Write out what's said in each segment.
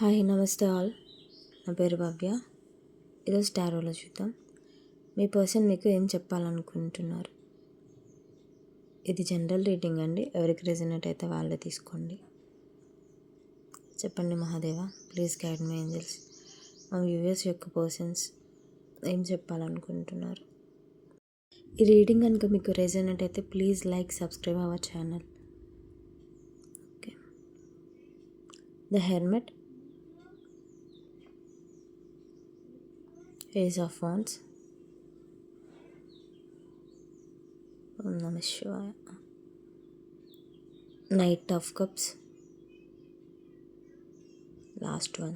Hi నమస్తే all. నా పేరు భవ్య. ఈరోజు టారోలో చూద్దాం. మీ పర్సన్ మీకు ఏం చెప్పాలనుకుంటున్నారు? ఇది జనరల్ రీడింగ్ అండి. ఎవరికి రెజినేట్ అయితే వాళ్ళే తీసుకోండి. చెప్పండి Mahadeva please guide me angels. మా వ్యూవర్స్ యొక్క పర్సన్స్ ఏం చెప్పాలనుకుంటున్నారు? ఈ రీడింగ్ కనుక మీకు రెజినేట్ అయితే please like subscribe our channel. Okay. The hermit Ace of wands Om knight Shivaya. Cups last one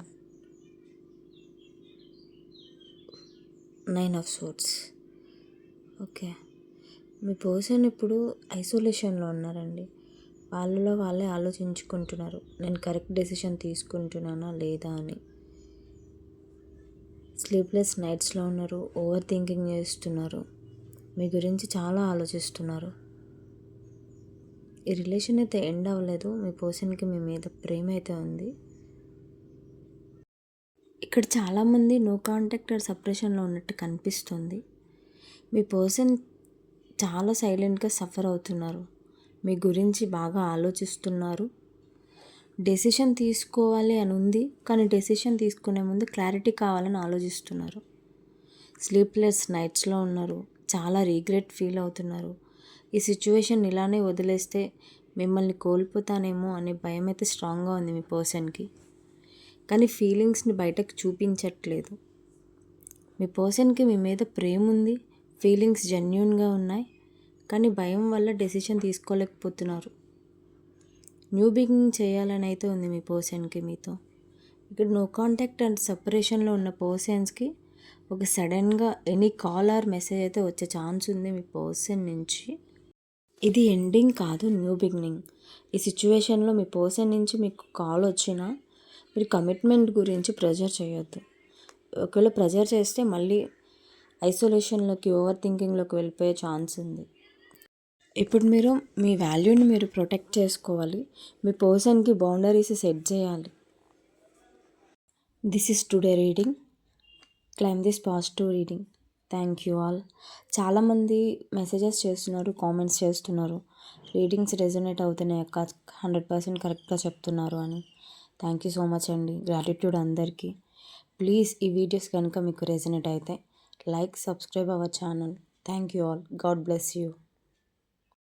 nine of swords okay me person ఇప్పుడు ఐసోలేషన్లో ఉన్నారండి. వాళ్ళలో వాళ్ళే ఆలోచించుకుంటున్నారు. నేను కరెక్ట్ డెసిషన్ తీసుకుంటున్నానా లేదా అని. స్లీప్లెస్ నైట్స్లో ఉన్నారు ఓవర్ థింకింగ్ చేస్తున్నారు. మీ గురించి చాలా ఆలోచిస్తున్నారు. ఈ రిలేషన్ అయితే ఎండ్ అవ్వలేదు. మీ పర్సన్కి మీ మీద ప్రేమ అయితే ఉంది. ఇక్కడ చాలామంది నో కాంటాక్ట్ సపరేషన్లో ఉన్నట్టు కనిపిస్తుంది. మీ పర్సన్ చాలా సైలెంట్గా సఫర్ అవుతున్నారు. మీ గురించి బాగా ఆలోచిస్తున్నారు. డెసిషన్ తీసుకోవాలి అని ఉంది కానీ డెసిషన్ తీసుకునే ముందు క్లారిటీ కావాలని ఆలోచిస్తున్నారు. స్లీప్లెస్ నైట్స్లో ఉన్నారు చాలా రీగ్రెట్ ఫీల్ అవుతున్నారు. ఈ సిచ్యువేషన్ ఇలానే వదిలేస్తే మిమ్మల్ని కోల్పోతానేమో అనే భయం అయితే స్ట్రాంగ్గా ఉంది మీ పర్సన్కి. కానీ ఫీలింగ్స్ని బయటకు చూపించట్లేదు. మీ పర్సన్కి మీ మీద ప్రేమ ఉంది ఫీలింగ్స్ జెన్యున్గా ఉన్నాయి కానీ భయం వల్ల డెసిషన్ తీసుకోలేకపోతున్నారు. న్యూ బిగినింగ్ చేయాలని అయితే ఉంది మీ పర్సన్కి మీతో. ఇక్కడ నో కాంటాక్ట్ అండ్ సపరేషన్లో ఉన్న పర్సన్స్కి ఒక సడన్గా ఎనీ కాల్ ఆర్ మెసేజ్ అయితే వచ్చే ఛాన్స్ ఉంది మీ పర్సన్ నుంచి. ఇది ఎండింగ్ కాదు న్యూ బిగినింగ్. ఈ సిచ్యువేషన్లో మీ పర్సన్ నుంచి మీకు కాల్ వచ్చినా మీరు కమిట్మెంట్ గురించి ప్రెజర్ చేయొద్దు. ఒకవేళ ప్రెజర్ చేస్తే మళ్ళీ ఐసోలేషన్లోకి ఓవర్ థింకింగ్లోకి వెళ్ళిపోయే ఛాన్స్ ఉంది. ఇప్పుడు మీరు మీ వాల్యూని మీరు ప్రొటెక్ట్ చేసుకోవాలి. మీ పర్సన్కి బౌండరీస్ సెట్ చేయాలి. This is today reading. Claim this positive reading. Thank you all. చాలామంది మెసేజెస్ చేస్తున్నారు కామెంట్స్ చేస్తున్నారు. రీడింగ్స్ రెజొనేట్ అవుతున్నాయి అక్క. హండ్రెడ్ పర్సెంట్ కరెక్ట్గా చెప్తున్నారు అని. థ్యాంక్ యూ సో మచ్ అండి. గ్రాటిట్యూడ్ అందరికీ. ప్లీజ్ ఈ వీడియోస్ కనుక మీకు రెజొనేట్ అయితే like subscribe our channel. Thank you all. God bless you.